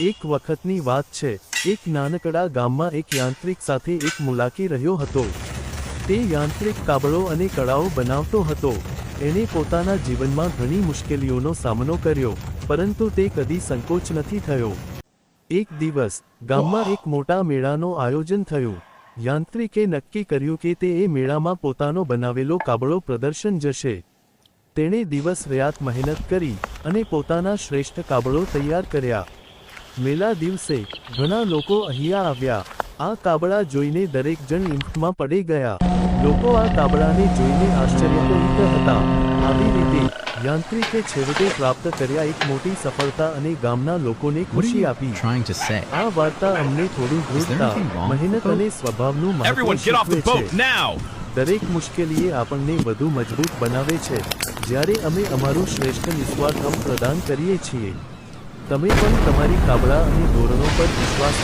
એક વખતની વાત છે. એક નાનકડા ગામમાં એક યાંત્રિક સાથે એક મુલાકી રહ્યો હતો. તે યાંત્રિક કાબળો અને કળાઓ બનાવતો હતો. એણે પોતાના જીવનમાં ઘણી મુશ્કેલીઓનો સામનો કર્યો, પરંતુ તે કદી સંકોચ નથી થયો. એક દિવસ, ગામમાં એક મોટા મેળાનો આયોજન થયું. યાંત્રિકે નક્કી કર્યું કે તે એ મેળામાં પોતાનો બનાવેલો કાબળો પ્રદર્શન જશે. તેણે દિવસ રાત મહેનત કરી અને પોતાના શ્રેષ્ઠ કાબળો તૈયાર કર્યા. મેલા દિવસે ઘણા લોકો અહીંયા આવ્યા. આ કાબળા જોઈને દરેક જણ ઇંફમાં પડી ગયા. લોકો આ કાબળાને જોઈને આશ્ચર્યચકિત હતા. આવી રીતે યાંત્રિકે છેવટે પ્રાપ્ત કર્યા એક મોટી સફળતા અને ગામના લોકોને ખુશી આપી? આ વાર્તા અમને થોડું with મહેનત અને સ્વભાવનું મહત્વ શીખવે છે. દરેક મુશ્કેલીએ આપણને વધુ મજબૂત બનાવે છે. જ્યારે અમે અમારું શ્રેષ્ઠ નિસ્વાર્થ પ્રદાન કરીએ છીએ તમે પણ તમારી કાબળા અને ધોરણો પર વિશ્વાસ